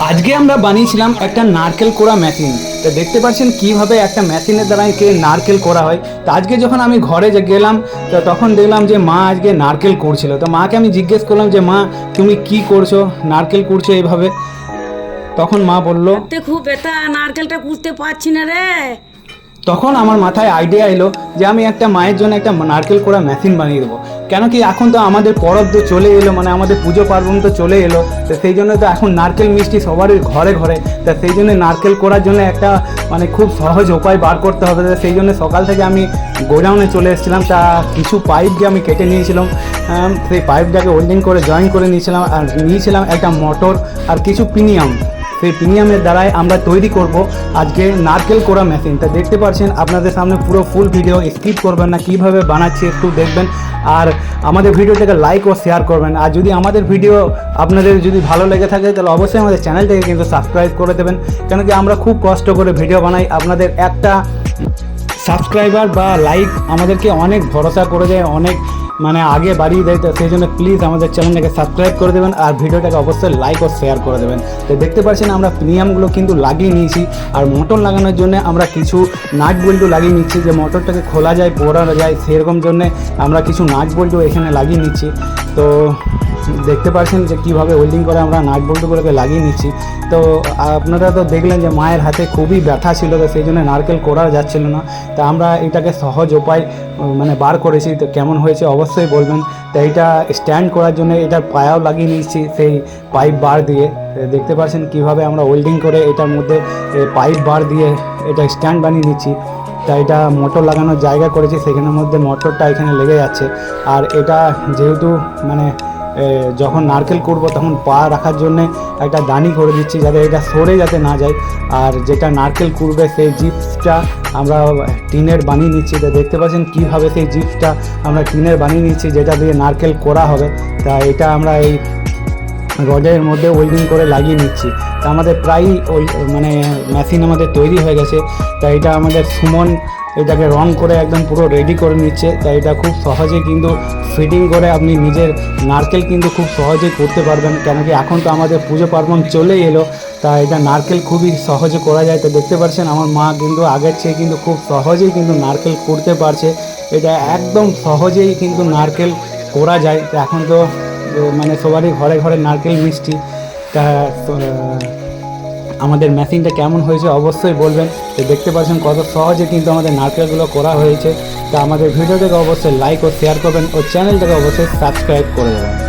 আজকে আমরা বানিয়েছিলাম একটা নারকেল কোড়া মেশিন তো দেখতে পাচ্ছেন কীভাবে একটা মেশিনের দ্বারা কে নারকেল করা হয়। তো আজকে যখন আমি ঘরে যে গেলাম, তো তখন দেখলাম যে মা আজকে নারকেল করছিল তো মাকে আমি জিজ্ঞেস করলাম যে, মা, তুমি কি করছ? নারকেল করছ এইভাবে? তখন মা বলল খুব ব্যথা, নারকেলটা কুড়তে পারছি না রে। তখন আমার মাথায় আইডিয়া এলো যে আমি একটা মায়ের জন্য একটা নারকেল কোড়া মেশিন বানিয়ে দেবো। কেন কি এখন তো আমাদের পরব তো চলে এলো মানে আমাদের পুজো পার্বণ তো চলে এলো, তো সেই জন্য তো এখন নারকেল মিষ্টি সবারই ঘরে ঘরে, তা সেই জন্য নারকেল করার জন্য একটা মানে খুব সহজ উপায় বার করতে হবে সেই জন্য সকাল থেকে আমি গোডাউনে চলে এসেছিলাম, তা কিছু পাইপ দিয়ে আমি কেটে নিয়েছিলাম সেই পাইপটাকে হোল্ডিং করে জয়েন করে নিয়েছিলাম, আর নিয়েছিলাম একটা মোটর আর কিছু প্রিমিয়াম সেই প্রিমিয়ামের দ্বারাই আমরা তৈরি করব আজকে নারকেল কোড়া মেশিন তা দেখতে পাচ্ছেন, আপনাদের সামনে পুরো ফুল ভিডিও স্কিপ করবেন না, কীভাবে বানাচ্ছি একটু দেখবেন। আর আমাদের ভিডিওটাকে লাইক ও শেয়ার করবেন। আর যদি আমাদের ভিডিও আপনাদের যদি ভালো লেগে থাকে, তাহলে অবশ্যই আমাদের চ্যানেলটাকে কিন্তু সাবস্ক্রাইব করে দেবেন। কেন কি আমরা খুব কষ্ট করে ভিডিও বানাই, আপনাদের একটা সাবস্ক্রাইবার বা লাইক আমাদেরকে অনেক ভরসা করে দেয়, অনেক মানে আগে বাড়িয়ে দেয়, তো সেই জন্য প্লিজ আমাদের চ্যানেলটাকে সাবস্ক্রাইব করে দেবেন আর ভিডিওটাকে অবশ্যই লাইক ও শেয়ার করে দেবেন। তো দেখতে পাচ্ছেন আমরা প্রিমিয়ামগুলো কিন্তু লাগিয়ে নিয়েছি আর মোটর লাগানোর জন্য আমরা কিছু নাট বল্টু লাগিয়ে নিচ্ছি। যে মোটরটাকে খোলা যায়, পড়ানো যায়, সেরকম জন্যে আমরা কিছু নাট বল্টু এখানে লাগিয়ে নিচ্ছি। তো দেখতে পাচ্ছেন যে কীভাবে ওয়েল্ডিং করে আমরা নাট বল্টুগুলোকে লাগিয়ে নিচ্ছি। তো, আপনারা তো দেখলেন যে মায়ের হাতে খুবই ব্যথা ছিল, তো সেই জন্য নারকেল করা যাচ্ছিল না। তা আমরা এটাকে সহজ উপায় মানে বার করেছি, তো কেমন হয়েছে অবশ্যই বলবেন। তো এইটা স্ট্যান্ড করার জন্য এটার পায়াও লাগিয়ে নিচ্ছি, সেই পাইপ বার দিয়ে। দেখতে পাচ্ছেন কীভাবে আমরা ওয়েল্ডিং করে এটার মধ্যে পাইপ বার দিয়ে এটা স্ট্যান্ড বানিয়ে নিচ্ছি। তা এটা মোটর লাগানোর জায়গা করেছি, সেখানের মধ্যে মোটরটা এখানে লেগে যাচ্ছে। আর এটা যেহেতু মানে যখন নারকেল করব তখন পা রাখার জন্য একটা দানি করে দিচ্ছি যাতে এটা সরে যাতে না যায়। আর যেটা নারকেল কুড়বে সেই জিপসটা আমরা টিনের বানিয়ে নিচ্ছি। তো দেখতে পাচ্ছেন কীভাবে সেই জিপসটা আমরা টিনের বানিয়ে নিচ্ছি, যেটা দিয়ে নারকেল করা হবে। তা এটা আমরা এই রডের মধ্যে ওয়েল্ডিং করে লাগিয়ে নিচ্ছি। তা আমাদের প্রায়ই ওই মানে মেশিন আমাদের তৈরি হয়ে গেছে। তা এটা আমাদের সুমন এটাকে রং করে একদম পুরো রেডি করে নিচ্ছে। তা এটা খুব সহজেই কিন্তু ফিটিং করে আপনি নিজের নারকেল কিন্তু খুব সহজেই করতে পারবেন। কেন কি এখন তো আমাদের পুজো পার্বণ চলেই এলো। তা এটা নারকেল খুবই সহজে করা যায়। তো দেখতে পাচ্ছেন আমার মা কিন্তু আগের চেয়ে কিন্তু খুব সহজেই কিন্তু নারকেল করতে পারছে। এটা একদম সহজেই কিন্তু নারকেল করা যায়। এখন তো মানে সবারই ঘরে ঘরে নারকেল মিষ্টি। তা আমাদের মেশিনটা কেমন হয়েছে অবশ্যই বলবেন। তো দেখতে পাচ্ছেন কত সহজে কিন্তু আমাদের নারকেলগুলো করা হয়েছে। তা আমাদের ভিডিওটাকে অবশ্যই লাইক ও শেয়ার করবেন ও চ্যানেলটাকে অবশ্যই সাবস্ক্রাইব করে দেবেন।